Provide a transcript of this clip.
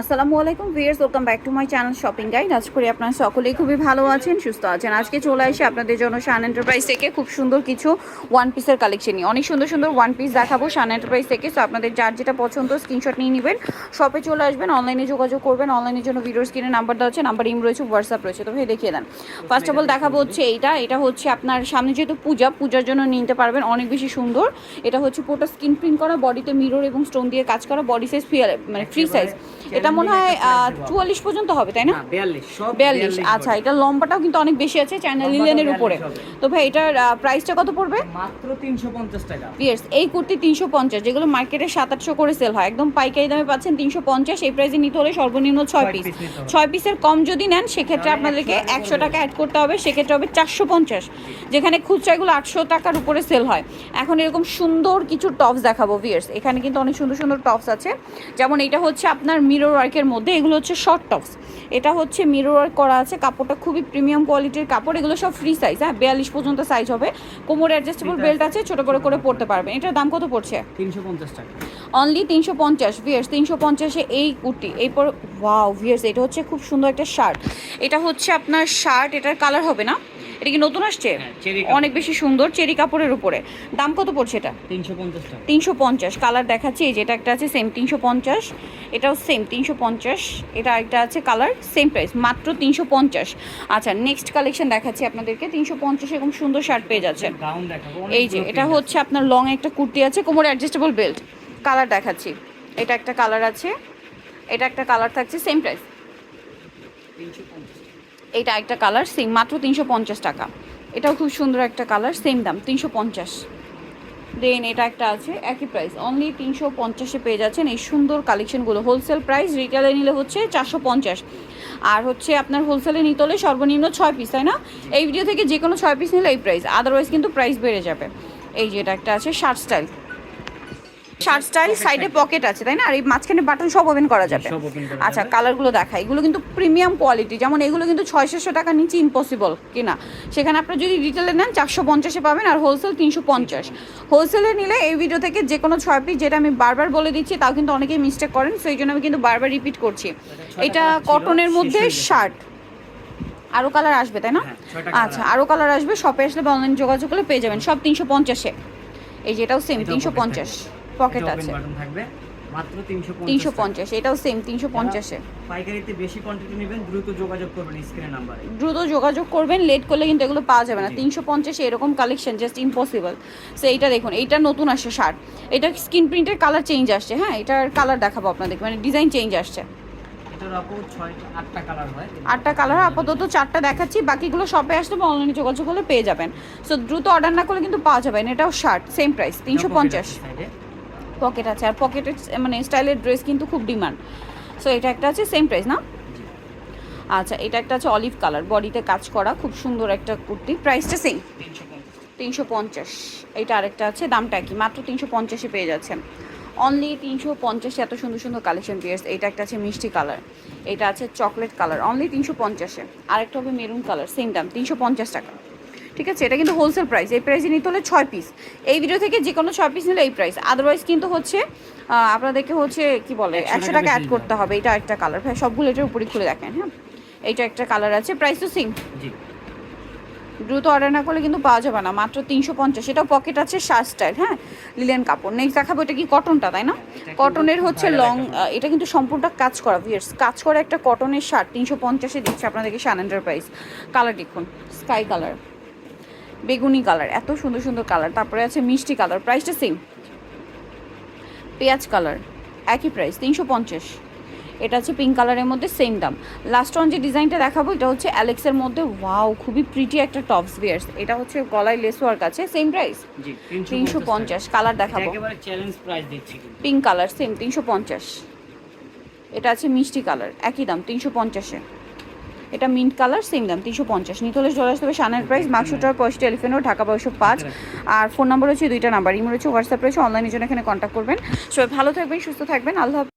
আসসালামু আলাইকুম viewers welcome back to my channel shopping guide. আজ করি আপনারা সকলেই খুবই ভালো আছেন সুস্থ আছেন। আজকে চলে আসে আপনাদের জন্য শান এন্টারপ্রাইজ থেকে খুব সুন্দর কিছু ওয়ান পিসের কালেকশন নিয়ে। অনেক সুন্দর সুন্দর ওয়ান পিস দেখাবো শান এন্টারপ্রাইজ থেকে সো আপনাদের যার যেটা পছন্দ স্ক্রিনশট নিয়ে নেবেন শপে চলে আসবেন অনলাইনে যোগাযোগ করবেন অনলাইনের জন্য ভিডিও স্ক্রিনে নাম্বার দেওয়া আছে নাম্বার ইম রয়েছে হোয়াটসঅ্যাপ রয়েছে। তো দেখিয়ে দেন। ফার্স্ট অফ অল দেখাবো হচ্ছে এইটা। এটা হচ্ছে আপনার সামনে যেহেতু পূজা পূজার জন্য নিতে পারবেন অনেক বেশি সুন্দর। এটা হচ্ছে পুরোটা স্কিন প্রিন্ট করা বডিতে মিরর এবং স্টোন দিয়ে কাজ করা বডি সাইজ মানে ফ্রি সাইজ এটা মনে হয় চুয়াল্লিশ পর্যন্ত হবে তাই না? না, 42 সব বিয়াল্লিশ আচ্ছা এটা লম্বাটাও কিন্তু অনেক বেশি আছে চায়না লিলেনের উপরে। তো ভাই এটার প্রাইসটা কত পড়বে? মাত্র 350 টাকা। পিয়ার্স এই কুর্তি তিনশো পঞ্চাশ যেগুলো মার্কেটে সাত আটশো করে সেল হয়। একদম পাইকারি দামে পাচ্ছেন তিনশো পঞ্চাশ এই প্রাইসে নিতে হলে সর্বনিম্ন ছয় পিস। ছয় পিসের কম যদি নেন সেক্ষেত্রে আপনাদেরকে একশো টাকা অ্যাড করতে হবে সেক্ষেত্রে হবে চারশো পঞ্চাশ। যেখানে খুচরাগুলো আটশো টাকার উপরে সেল হয়। এখন এরকম সুন্দর কিছু টপস দেখাবো ভিয়ার্স এখানে কিন্তু অনেক সুন্দর সুন্দর টপস আছে। যেমন এটা হচ্ছে আপনার মিরর ওয়ার্কের মধ্যে এগুলো হচ্ছে শর্ট টপস এটা হচ্ছে মিরর ওয়ার্ক করা আছে কাপড়টা খুবই প্রিমিয়াম কোয়ালিটির কাপড় এগুলো সব ফ্রি সাইজ হ্যাঁ বিয়াল্লিশ পর্যন্ত সাইজ হবে। কোমর অ্যাডজাস্টেবল বেল্ট আছে ছোট বড় করে পড়তে পারবেন। এটার দাম কত পড়ছে? 350 টাকা। অনলি তিনশো পঞ্চাশ ভিয়ার্স তিনশো পঞ্চাশে এই কুর্তি। এই পর ওয়াও ভিয়ার্স এটা হচ্ছে খুব সুন্দর একটা শার্ট এটা হচ্ছে আপনার শার্ট এটার কালার হবে না। এটা কি নতুন আসছে? হ্যাঁ। অনেক বেশি সুন্দর চেরি কাপড়ের উপরে। দাম কত পড়ছে এটা? 350 টাকা। তিনশো পঞ্চাশ। কালার দেখাচ্ছি এই যেটা একটা আছে সেম তিনশো পঞ্চাশ। এটাও সেম তিনশো পঞ্চাশ। এটা একটা আছে কালার সেম প্রাইস মাত্র তিনশো পঞ্চাশ। আচ্ছা নেক্সট কালেকশন দেখাচ্ছি আপনাদেরকে। তিনশো পঞ্চাশ এবং সুন্দর শার্ট পেয়ে যাচ্ছেন। এই যে এটা হচ্ছে আপনার লং একটা কুর্তি আছে কোমর অ্যাডজাস্টেবল বেল্ট কালার দেখাচ্ছি। এটা একটা কালার আছে। এটা একটা কালার থাকছে সেম প্রাইস 350 এটা একটা কালার সেম মাত্র তিনশো পঞ্চাশ টাকা। এটাও খুব সুন্দর একটা কালার সেম দাম, তিনশো পঞ্চাশ। দেন এটা একটা আছে, একই প্রাইস অনলি তিনশো পঞ্চাশে পেয়ে যাচ্ছেন এই সুন্দর কালেকশনগুলো হোলসেল প্রাইস রিটেলে নিলে হচ্ছে চারশো পঞ্চাশ। আর হচ্ছে আপনার হোলসেলে নিতে হলে সর্বনিম্ন ছয় পিস তাই না? এই ভিডিও থেকে যে কোনো ছয় পিস নিলে এই প্রাইস আদারওয়াইজ কিন্তু প্রাইস বেড়ে যাবে। এই যে এটা একটা আছে শার্ট স্টাইল শার্ট স্টাইল সাইডে পকেট আছে তাই না? আর এই মাঝখানে বাটন সব ওপেন করা যাবে। আচ্ছা কালারগুলো দেখা এগুলো কিন্তু প্রিমিয়াম কোয়ালিটি যেমন এগুলো কিন্তু ছয়শো টাকার নিচে ইম্পসিবল কিনা? সেখানে আপনার যদি রিটেলে নেন চারশো পঞ্চাশে পাবেন আর হোলসেল তিনশো পঞ্চাশ। হোলসেলে নিলে এই ভিডিও থেকে যে কোনো ছয় পিস যেটা আমি বারবার বলে দিচ্ছি তাও কিন্তু অনেকেই মিস্টেক করেন সেই জন্য আমি কিন্তু বারবার রিপিট করছি। এটা কটনের মধ্যে শার্ট আরও কালার আসবে তাই না? হ্যাঁ, আচ্ছা আরও কালার আসবে শপে আসলে বা অনলাইন যোগাযোগ করলে পেয়ে যাবেন। সব তিনশো পঞ্চাশে এই যে এটাও সেম তিনশো পঞ্চাশ। পকেট আছে। button থাকবে। মাত্র 350 তিনশো পঞ্চাশ এটাও সেম তিনশো পঞ্চাশে। পাইকারিতে বেশি কোয়ান্টিটি নেবেন দ্রুত যোগাযোগ করবেন স্ক্রিনের নাম্বারে দ্রুত যোগাযোগ করবেন লেট করলে কিন্তু এগুলো পাওয়া যাবে না। জি। তিনশো পঞ্চাশে এরকম কালেকশন জাস্ট ইম্পসিবল সো এইটা দেখুন এইটা নতুন আসছে শার্ট। এটা স্কিন প্রিন্টের কালার চেঞ্জ আসছে হ্যাঁ? এটার কালার দেখাবো আপনাদেরকে মানে ডিজাইন চেঞ্জ আসছে। এটার আপু 6টা 8টা কালার আটটা কালার আপাতত চারটা দেখাচ্ছি বাকিগুলো শপে আসলে বা অনলাইনে যোগাযোগ করলে পেয়ে যাবেন। সো দ্রুত অর্ডার না করলে কিন্তু পাওয়া যাবে না এটাও শার্ট সেম প্রাইস তিনশো পঞ্চাশ। পকেট আছে। আর পকেটের মানে স্টাইলের ড্রেস কিন্তু খুব ডিমান্ড। সো এটা একটা আছে সেম প্রাইস না? আচ্ছা এটা একটা আছে অলিভ কালার বডিতে কাজ করা খুব সুন্দর একটা কুর্তি। প্রাইসটা সেম তিনশো পঞ্চাশ। এইটা আরেকটা আছে দামটা কি মাত্র তিনশো পঞ্চাশে পেয়ে যাচ্ছেন। অনলি তিনশো পঞ্চাশে এত সুন্দর সুন্দর কালেকশন পেয়েছে এইটা একটা আছে মিষ্টি কালার এটা আছে চকলেট কালার অনলি তিনশো পঞ্চাশে। আরেকটা হবে মেরুন কালার সেম দাম তিনশো পঞ্চাশ টাকা। ঠিক আছে? এটা কিন্তু হোলসেল প্রাইস এই প্রাইসে নিতে হলে ছয় পিস এই ভিডিও থেকে যে কোনো ছয় পিস নিলে এই প্রাইস আদারওয়াইজ কিন্তু হচ্ছে আপনাদেরকে হচ্ছে কি বলে একশো টাকা অ্যাড করতে হবে। এটা একটা কালার ভাই সবগুলো এটার উপরে খুলে দেখেন হ্যাঁ? এইটা একটা কালার আছে। প্রাইস তো সেম দ্রুত অর্ডার না করলে কিন্তু পাওয়া যাবে না। মাত্র তিনশো পঞ্চাশ। এটাও পকেট আছে শার্ট স্টাইল হ্যাঁ? লিলেন কাপড়। নেক্সট দেখাবো এটা কি কটনটা তাই না? কটনের হচ্ছে লং এটা কিন্তু সম্পূর্ণ কাজ করা ভিয়ার্স কাজ করা একটা কটনের শার্ট তিনশো পঞ্চাশে দিচ্ছে আপনাদেরকে শান এন্টারপ্রাইজ কালার দেখুন। স্কাই কালার বেগুনি কালার এত সুন্দর সুন্দর কালার। তারপরে আছে মিষ্টি কালার প্রাইসটা সেম পেঁয়াজ কালার একই প্রাইস তিনশো পঞ্চাশ। এটা হচ্ছে পিঙ্ক কালারের মধ্যে সেম দাম। লাস্ট ওয়ান যে ডিজাইনটা দেখাবো এটা হচ্ছে অ্যালেক্সের মধ্যে ওয়াও খুবই প্রিটি একটা টপস বিয়ার্স এটা হচ্ছে গলায় লেস ওয়ার্ক আছে সেম প্রাইস তিনশো পঞ্চাশ কালার দেখাবো। পিঙ্ক কালার সেম তিনশো পঞ্চাশ। এটা আছে মিষ্টি কালার একই দাম তিনশো পঞ্চাশে। এটা মিন্ট কালার সেম দাম, তিনশো পঞ্চাশ। নিতে হলে চলে আসতে হবে সানের প্রাইস মার্কশোটার পয়সা টেলিফোনও ঢাকা পয়সা পাঁচ। আর ফোন নাম্বার হচ্ছে দুইটা নাম্বার ইমো হচ্ছে হোয়াটসঅ্যাপ রয়েছে অনলাইনের জন্য এখানে কন্ট্যাক্ট করবেন। সবাই ভালো থাকবেন, সুস্থ থাকবেন, আল্লাহ।